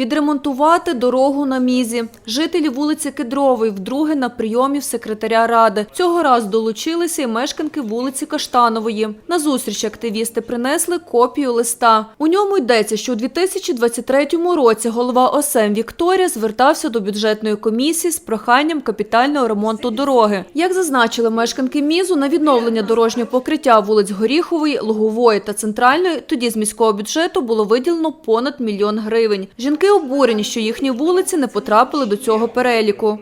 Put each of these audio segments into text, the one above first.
Відремонтувати дорогу на мізі. Жителі вулиці Кедрової вдруге на прийомі в секретаря ради. Цього разу долучилися і мешканки вулиці Каштанової. На зустріч активісти принесли копію листа. У ньому йдеться, що у 2023 році голова ОСЕМ Вікторія звертався до бюджетної комісії з проханням капітального ремонту дороги. Як зазначили мешканки мізу, на відновлення дорожнього покриття вулиць Горіхової, Лугової та Центральної тоді з міського бюджету було виділено понад мільйон гривень. Жінки обурені, що їхні вулиці не потрапили до цього переліку.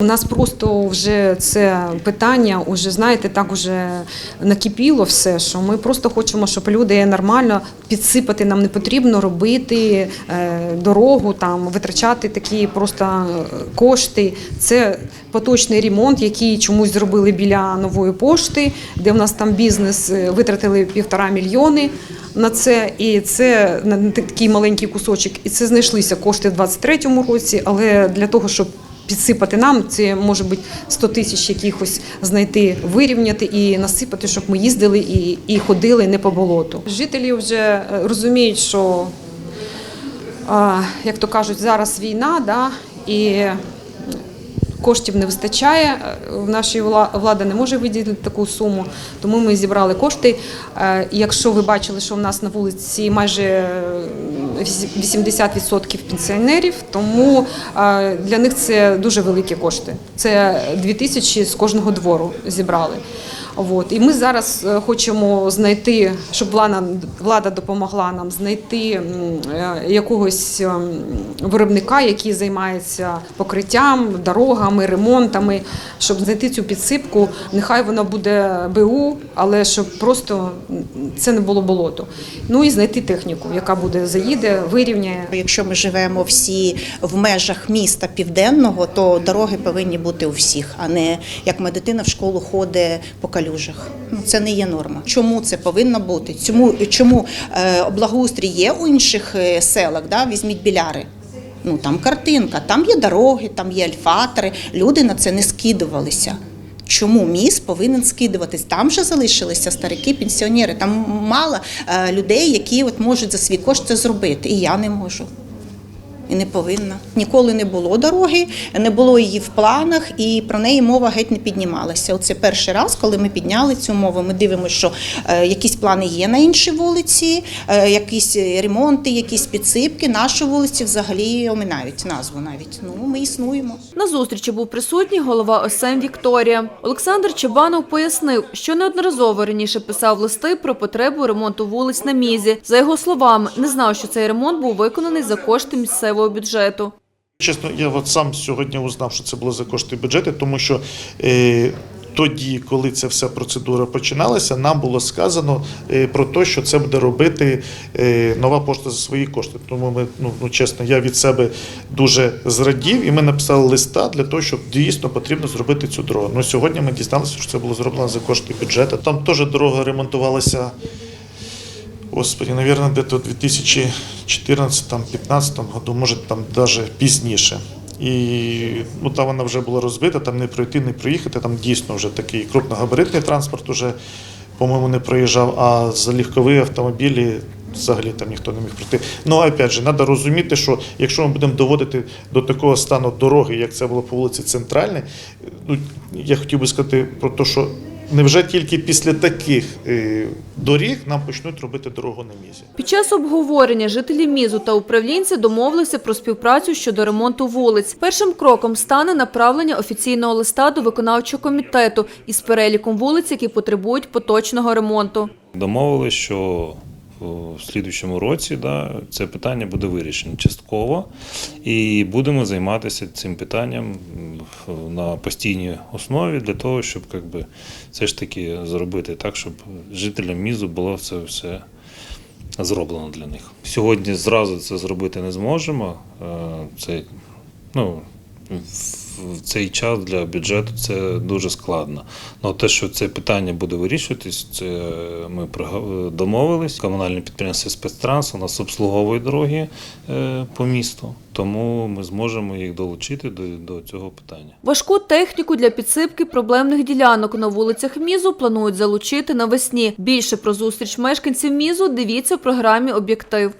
У нас просто вже це питання, уже знаєте, так уже накипіло все, що ми просто хочемо, щоб люди нормально підсипати. Нам не потрібно робити е, дорогу, там витрачати такі просто е, кошти. Це поточний ремонт, який чомусь зробили біля нової пошти, де в нас там бізнес е, витратили півтора мільйони. На це і це на такий маленький кусочок, і це знайшлися кошти в 23-му році, але для того, щоб підсипати нам. Це може бути 100 тисяч якихось знайти, вирівняти і насипати, щоб ми їздили і, і ходили не по болоту. Жителі вже е, розуміють, що, як то кажуть, зараз війна, да, і коштів не вистачає. В нашій влада не може виділити таку суму, тому ми зібрали кошти. Е, Якщо ви бачили, що в нас на вулиці майже е, 80% пенсіонерів, тому е, для них це дуже великі кошти. Це 2 тисячі з кожного двору зібрали. От. І ми зараз е, хочемо знайти, щоб влада, влада допомогла нам знайти е, якогось ем, виробника, який займається покриттям, дорогами, ремонтами, щоб знайти цю підсипку. Нехай вона буде БУ, але щоб просто це не було болото. Ну і знайти техніку, яка буде заїде, вирівняє. Якщо ми живемо всі в межах міста південного, то дороги повинні бути у всіх, а не як моя дитина в школу ходить по калюжах. Ну це не є норма. Чому це повинно бути? Чому чому е, благоустрій є у інших е, селах? Да? Візьміть біляри. Ну там картинка, там є дороги, там є альфатори. Люди на це не скидувалися. Чому міст повинен скидуватись? Там же залишилися старики, пенсіонери. Там мало е, людей, які от можуть за свій кошт це зробити. І я не можу. І не повинна. Ніколи не було дороги, не було її в планах, і про неї мова геть не піднімалася. Оце перший раз, коли ми підняли цю мову. Ми дивимося, що е, якісь плани є на іншій вулиці, е, якісь ремонти, якісь підсипки. Нашу вулиці взагалі оминають назву навіть. Ну ми існуємо. На зустрічі був присутній голова ОСЕМ Вікторія. Олександр Чебанов пояснив, що неодноразово раніше писав листи про потребу ремонту вулиць на мізі. За його словами, не знав, що цей ремонт був виконаний за кошти місцевого бюджету. Чесно, я от сам сьогодні узнав, що це було за кошти бюджету, тому що е, тоді, коли ця вся процедура починалася, нам було сказано е, про те, що це буде робити е, нова пошта за свої кошти. Тому ми, ну, ну чесно, я від себе дуже зрадів, і ми написали листа для того, щоб дійсно потрібно зробити цю дорогу. Ну сьогодні ми дізналися, що це було зроблено за кошти бюджету. Там теж дорога ремонтувалася. Господи, наверное, где-то в 2014-2015 году, може там даже пізніше. І ну, там вона вже була розбита, там не пройти, не проїхати. Там дійсно вже такий крупногабаритний транспорт уже, по-моєму, не проїжджав, а за легкові автомобілі взагалі там ніхто не міг пройти. Ну, опять же, треба розуміти, що якщо ми будемо доводити до такого стану дороги, як це було по вулиці Центральній, ну, я хотів би сказати про те, що Невже тільки після таких е, доріг нам почнуть робити дорогу на мізі? Під час обговорення жителі мізу та управлінці домовилися про співпрацю щодо ремонту вулиць. Першим кроком стане направлення офіційного листа до виконавчого комітету із переліком вулиць, які потребують поточного ремонту. Домовилися, що в слідуючому році да, це питання буде вирішено частково, і будемо займатися цим питанням на постійній основі для того, щоб як би, все ж таки зробити так, щоб жителям мізу було це все зроблено для них. Сьогодні зразу це зробити не зможемо. Е, Це, ну, в цей час для бюджету це дуже складно. Ну те, що це питання буде вирішуватись, це ми домовились. Комунальне підприємство спецтранс у нас обслуговує дороги е, по місту, тому ми зможемо їх долучити до, до цього питання. Важку техніку для підсипки проблемних ділянок на вулицях Мізу планують залучити навесні. Більше про зустріч мешканців Мізу дивіться в програмі «Об'єктив».